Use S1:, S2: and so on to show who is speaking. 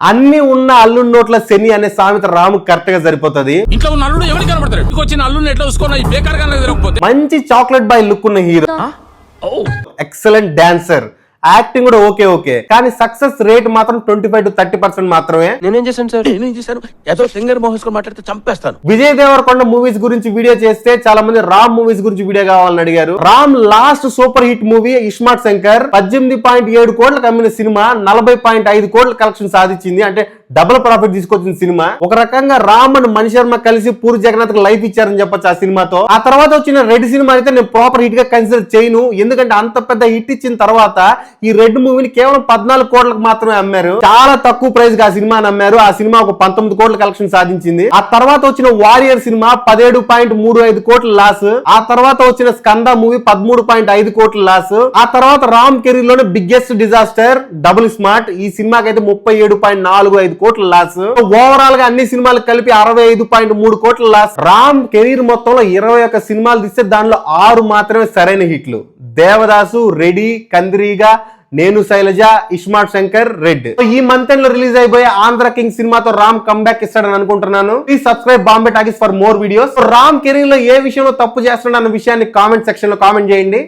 S1: అన్ని ఉన్న అల్లు నోట్ల శని అనే సామెత రాము కరెక్ట్గా సరిపోతుంది.
S2: ఇంట్లో ఉన్న అల్లుడు ఎవరికి కనబడతాడు? ఇంటికి వచ్చిన అల్లుడిని ఎట్లా చూసుకున్నా బేకార్గా
S1: మంచి చాక్లెట్ బాయ్ లుక్ ఉన్న హీరో ఎక్సలెంట్ డాన్సర్ యాక్టింగ్ కూడా ఓకే ఓకే. కానీ సక్సెస్ రేట్ మాత్రం twenty five to thirty percent మాత్రమే.
S3: నేనేం చేశాను సార్?
S2: నేనేం చేశాను? ఏదో సింగర్ మోహన్ మాట్లాడితే చంపేస్తాను.
S1: విజయ్ దేవరకొండ మూవీస్ గురించి వీడియో చేస్తే చాలా మంది రామ్ మూవీస్ గురించి వీడియో కావాలని అడిగారు. Ram last super hit movie iSmart Shankar పద్దెనిమిది పాయింట్ ఏడు కోట్లకు అమ్మిన సినిమా నలభై పాయింట్ ఐదు కోట్ల కలెక్షన్ సాధించింది. అంటే డబుల్ ప్రాఫిట్ తీసుకొచ్చిన సినిమా. ఒక రకంగా రామ్ అండ్ మణి శర్మ కలిసి పూరి జగన్నాథ్ లైఫ్ ఇచ్చారని చెప్పొచ్చు ఆ సినిమాతో. ఆ తర్వాత వచ్చిన రెడ్ సినిమా అయితే నేను ప్రాపర్ హిట్గా కన్సిడర్ చేయను. ఎందుకంటే అంత పెద్ద హిట్ ఇచ్చిన తర్వాత ఈ రెడ్ మూవీని కేవలం పద్నాలుగు కోట్లకు మాత్రమే అమ్మారు. చాలా తక్కువ ప్రైస్గా ఆ సినిమాని అమ్మారు. ఆ సినిమా ఒక పంతొమ్మిది కోట్ల కలెక్షన్ సాధించింది. ఆ తర్వాత వచ్చిన వారియర్ సినిమా పదిహేడు పాయింట్ మూడు ఐదు కోట్ల లాస్ ఆ తర్వాత వచ్చిన స్కంద మూవీ పదమూడు పాయింట్ ఐదు కోట్ల లాస్ ఆ తర్వాత రామ్ కెరీర్లోనే బిగ్గెస్ట్ డిజాస్టర్ డబుల్ స్మార్ట్ ఈ సినిమాకి అయితే ముప్పై ఏడు పాయింట్ నాలుగు ఐదు కోట్ల లాస్. ఓవరాల్గా అన్ని సినిమాలు కలిపి అరవై ఐదు పాయింట్ మూడు కోట్ల లాస్. రామ్ కెరీర్ మొత్తంలో ఇరవై ఒక్క సినిమాలు తీస్తే దానిలో ఆరు మాత్రమే సరైన హిట్లు. Devadasu ready Kandireega Nenu Sailaja iSmart Shankar red. ఈ మంత్ ఎండ్లో రిలీజ్ అయిపోయే ఆంధ్ర కింగ్ సినిమాతో రామ్ కంబ్యాక్ ఇస్తాడని అనుకుంటున్నాను. Please subscribe Bombay talkies for more videos Ram కెరీర్లో ఏ విషయంలో తప్పు చేస్తున్నాడు అన్న విషయాన్ని కామెంట్ సెక్షన్లో కామెంట్ చేయండి.